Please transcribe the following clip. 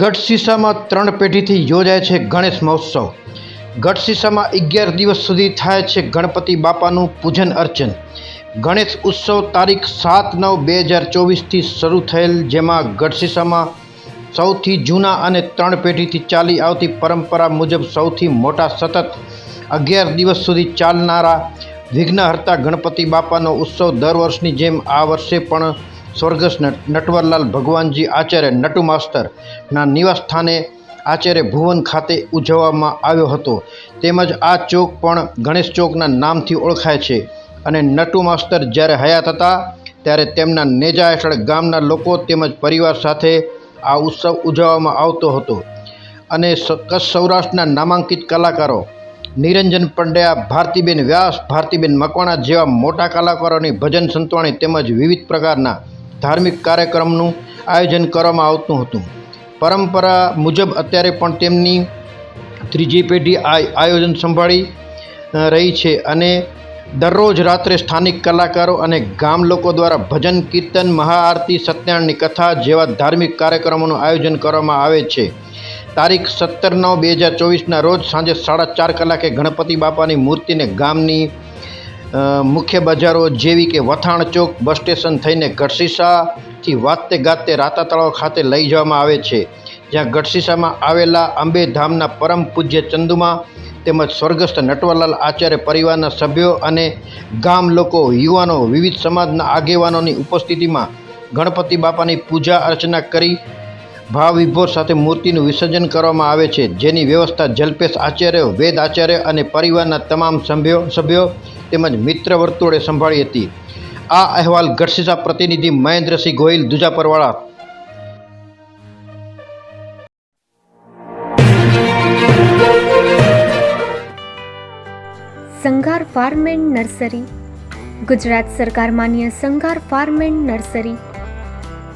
ગઢશીશામાં ત્રણ પેઢીથી યોજાય છે ગણેશ મહોત્સવ. ગઢશીશામાં અગિયાર દિવસ સુધી થાય છે ગણપતિ બાપાનું પૂજન અર્ચન. ગણેશ ઉત્સવ તારીખ સાત નવ બે હજાર ચોવીસથી શરૂ થયેલ, જેમાં ગઢશીશામાં સૌથી જૂના અને ત્રણ પેઢીથી ચાલી આવતી પરંપરા મુજબ સૌથી મોટા સતત અગિયાર દિવસ સુધી ચાલનારા વિઘ્નહર્તા ગણપતિ બાપાનો ઉત્સવ દર વર્ષની જેમ આ વર્ષે પણ સ્વર્ગસ્થ નટવરલાલ ભગવાનજી આચાર્ય નટુ માસ્તરના નિવાસ સ્થાને આચાર્ય ભુવન ખાતે ઉજવવામાં આવ્યો હતો. તેમજ આ ચોક પણ ગણેશ ચોકના નામથી ઓળખાય છે અને નટુ માસ્તર જ્યારે હયાત હતા ત્યારે તેમના નેજા હેઠળ ગામના લોકો તેમજ પરિવાર સાથે આ ઉત્સવ ઉજવવામાં આવતો હતો. અને કચ્છ સૌરાષ્ટ્રના નામાંકિત કલાકારો નિરંજન પંડ્યા, ભારતીબેન વ્યાસ, ભારતીબેન મકવાણા જેવા મોટા કલાકારોની ભજન સંતવાણી તેમજ વિવિધ પ્રકારના ધાર્મિક કાર્યક્રમનું આયોજન કરવામાં આવતું હતું. પરંપરા મુજબ અત્યારે પણ તેમની ત્રીજી પેઢી આ આયોજન સંભાળી રહી છે અને દરરોજ રાત્રે સ્થાનિક કલાકારો અને ગામ લોકો દ્વારા ભજન, કીર્તન, મહાઆરતી, સત્યનારાયણની કથા જેવા ધાર્મિક કાર્યક્રમોનું આયોજન કરવામાં આવે છે. તારીખ સત્તર નવ બે હજાર ચોવીસના રોજ સાંજે સાડા ચાર કલાકે ગણપતિ બાપાની મૂર્તિને ગામની મુખ્ય બજારો જેવી કે વથાણ ચોક, બસ સ્ટેશન થઈને ગઢસીસાથી વાતે ગાતે રાતા તળાવ ખાતે લઈ જવામાં આવે છે. જ્યાં ગઢસીસામાં આવેલા અંબે ધામના પરમ પૂજ્ય ચંદુમા તેમજ સ્વર્ગસ્થ નટવરલાલ આચાર્ય પરિવારના સભ્યો અને ગામ લોકો, યુવાનો, વિવિધ સમાજના આગેવાનોની ઉપસ્થિતિમાં ગણપતિ બાપાની પૂજા અર્ચના કરી ભાવ વિભોર સાથે મૂર્તિનું વિસર્જન કરવામાં આવે છે. જેની વ્યવસ્થા જલ્પેશ આચાર્ય, વેદ આચાર્ય અને પરિવારના તમામ સભ્યો સભ્યો તેમજ મિત્ર વર્તુળે સંભાળી હતી. આ અહેવાલ ગઢશીશા પ્રતિનિધિ Mahendrasinh Gohil, દુજાપરવાળા. Sanghar farm and nursery. Gujarat સરકાર માન્ય સંઘાર ફાર્મ એન્ડ નર્સરી.